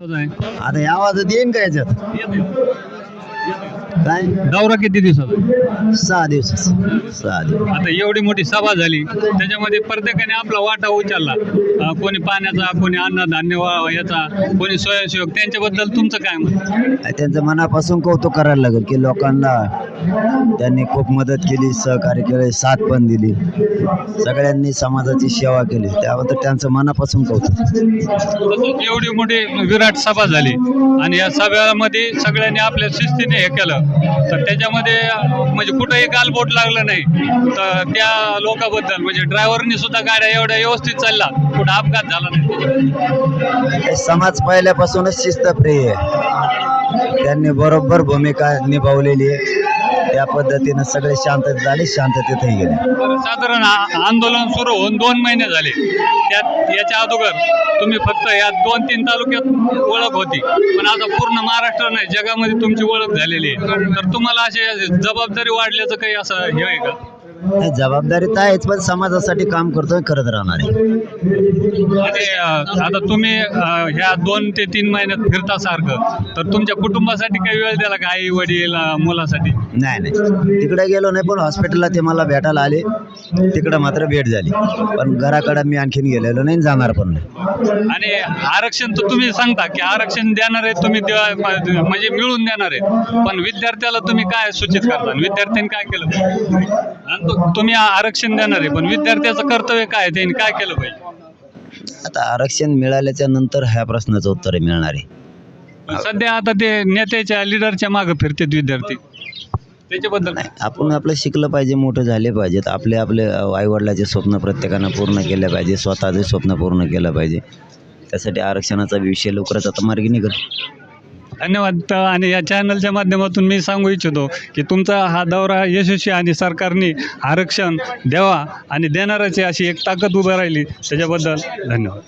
आता या आवाजात येईन का याच्यात? काय? दौरा किती दिवसाचा? सहा दिवस सहा दिवस. आता एवढी मोठी सभा झाली त्याच्यामध्ये प्रत्येकाने आपला वाटा उचलला. अं, कोणी पाण्याचा कोणी अन्नधान्य वा- याचा कोणी स्वयंसेवक त्यांच्याबद्दल तुमचं काय मत त्यांचं मनापासून कौतुक करायला लागेल की लोकांना त्यांनी खूप मदत केली सहकार्य केले साथ पण दिली. सगळ्यांनी समाजाची सेवा केली. त्याबद्दल त्यांचं मनापासून कौतुक. एवढी मोठी विराट सभा झाली. आणि या सभेमध्ये सगळ्यांनी आपल्या शिस्तीने हे केलं. तर त्याच्यामध्ये म्हणजे कुठंही गालबोट लागलं नाही. तर त्या लोकांबद्दल म्हणजे ड्रायव्हरनी सुद्धा गाड्या एवढ्या व्यवस्थित चालला कुठं अपघात झाला नाही. समाज पहिल्यापासूनच शिस्तप्रिय आहे. त्यांनी बरोबर भूमिका निभावलेली आहे. त्या पद्धतीनं सगळे शांततेत झाले शांततेतही गेले. साधारण आ- आंदोलन सुरू होऊन दोन महिने झाले. त्यात याच्या अगोदर तुम्ही फक्त या दोन तीन तालुक्यात ओळख होती. पण आता पूर्ण महाराष्ट्र नाही जगामध्ये तुमची ओळख झालेली आहे. तर तुम्हाला असे जबाबदारी वाढल्याचं काही असं हे आहे का? जबाबदारी तर आहेच पण समाजासाठी काम करतोय करत राहणार आहे. अं, आता तुम्ही अं, ह्या दोन ते तीन महिन्यात फिरता सारखं तर तुमच्या कुटुंबासाठी काही वेळ दिला का? आई वडील अं, मुलासाठी? नाही नाही. तिकडे गेलो नाही पण हॉस्पिटलला ते मला भेटायला आले. तिकडं मात्र भेट झाली. पण घराकडे मी आणखीन गेलेलो नाही जाणार पण नाही. आणि आरक्षण तर तुम्ही सांगता की आरक्षण देणार आहे तुम्ही म्हणजे मिळून देणार आहे. पण विद्यार्थ्याला तुम्ही काय सूचित करता? विद्यार्थ्यांनी काय केलं? तुम्ही आरक्षण देणार आहे पण विद्यार्थ्याचं कर्तव्य काय? त्यांनी काय केलं पाहिजे? आता आरक्षण मिळाल्याच्या नंतर ह्या प्रश्नाचं उत्तर मिळणार आहे. सध्या आता ते नेत्याच्या लिडरच्या मागे फिरतात विद्यार्थी. त्याच्याबद्दल नाही आपण आपलं शिकलं पाहिजे मोठं झाले पाहिजेत. आपले आपले आईवडिलाचे स्वप्न प्रत्येकानं पूर्ण केलं पाहिजे स्वतःचे स्वप्न पूर्ण केलं पाहिजे. त्यासाठी आरक्षणाचा विषय लवकरच आता मार्गी निघेल. धन्यवाद आणि या चॅनलच्या माध्यमातून मी सांगू इच्छितो की तुमचा हा दौरा यशस्वी आणि सरकारने आरक्षण द्यावा आणि देणाराची अशी एक ताकद उभं राहिली. त्याच्याबद्दल धन्यवाद.